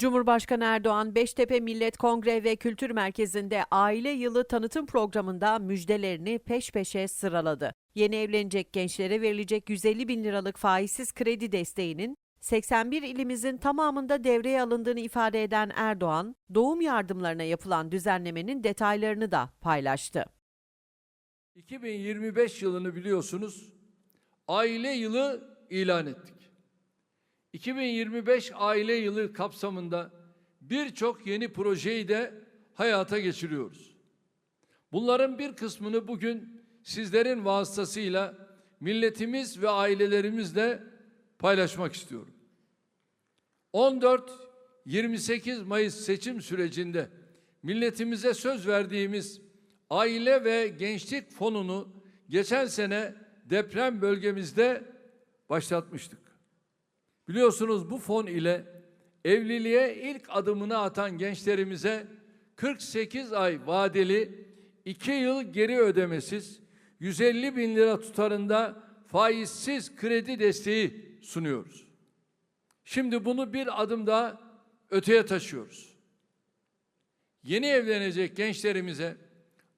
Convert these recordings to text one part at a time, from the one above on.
Cumhurbaşkanı Erdoğan, Beştepe Millet Kongre ve Kültür Merkezi'nde aile yılı tanıtım programında müjdelerini peş peşe sıraladı. Yeni evlenecek gençlere verilecek 150 bin liralık faizsiz kredi desteğinin 81 ilimizin tamamında devreye alındığını ifade eden Erdoğan, doğum yardımlarına yapılan düzenlemenin detaylarını da paylaştı. 2025 yılını biliyorsunuz aile yılı ilan ettik. 2025 aile yılı kapsamında birçok yeni projeyi de hayata geçiriyoruz. Bunların bir kısmını bugün sizlerin vasıtasıyla milletimiz ve ailelerimizle paylaşmak istiyorum. 14-28 Mayıs seçim sürecinde milletimize söz verdiğimiz aile ve gençlik fonunu geçen sene deprem bölgemizde başlatmıştık. Biliyorsunuz bu fon ile evliliğe ilk adımını atan gençlerimize 48 ay vadeli 2 yıl geri ödemesiz 150 bin lira tutarında faizsiz kredi desteği sunuyoruz. Şimdi bunu bir adım daha öteye taşıyoruz. Yeni evlenecek gençlerimize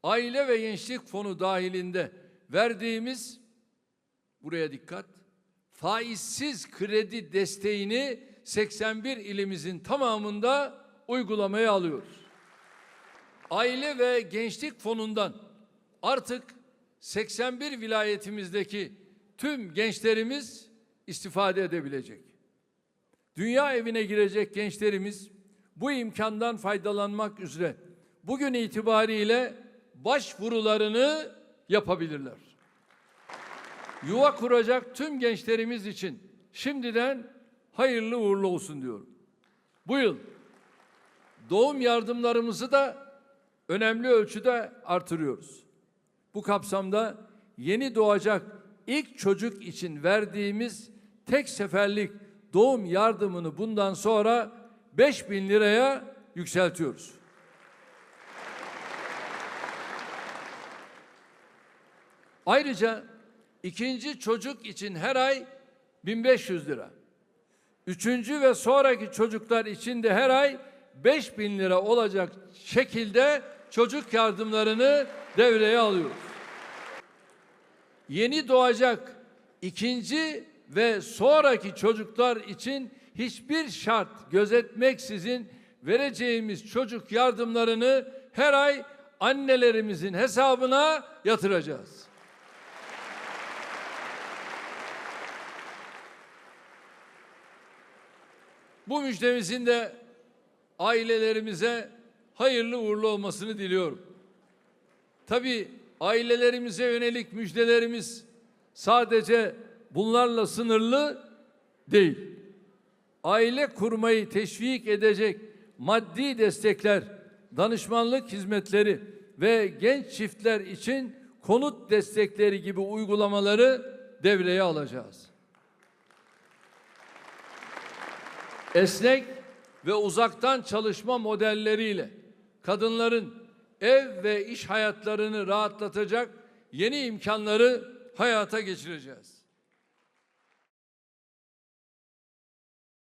aile ve gençlik fonu dahilinde verdiğimiz buraya dikkat faizsiz kredi desteğini 81 ilimizin tamamında uygulamaya alıyoruz. Aile ve Gençlik Fonu'ndan artık 81 vilayetimizdeki tüm gençlerimiz istifade edebilecek. Dünya evine girecek gençlerimiz bu imkandan faydalanmak üzere bugün itibariyle başvurularını yapabilirler. Yuva kuracak tüm gençlerimiz için şimdiden hayırlı uğurlu olsun diyorum. Bu yıl doğum yardımlarımızı da önemli ölçüde artırıyoruz. Bu kapsamda yeni doğacak ilk çocuk için verdiğimiz tek seferlik doğum yardımını bundan sonra 5 bin liraya yükseltiyoruz. Ayrıca ikinci çocuk için her ay 1500 lira. Üçüncü ve sonraki çocuklar için de her ay 5000 lira olacak şekilde çocuk yardımlarını devreye alıyoruz. Yeni doğacak ikinci ve sonraki çocuklar için hiçbir şart gözetmeksizin vereceğimiz çocuk yardımlarını her ay annelerimizin hesabına yatıracağız. Bu müjdemizin de ailelerimize hayırlı uğurlu olmasını diliyorum. Tabii ailelerimize yönelik müjdelerimiz sadece bunlarla sınırlı değil. Aile kurmayı teşvik edecek maddi destekler, danışmanlık hizmetleri ve genç çiftler için konut destekleri gibi uygulamaları devreye alacağız. Esnek ve uzaktan çalışma modelleriyle kadınların ev ve iş hayatlarını rahatlatacak yeni imkanları hayata geçireceğiz.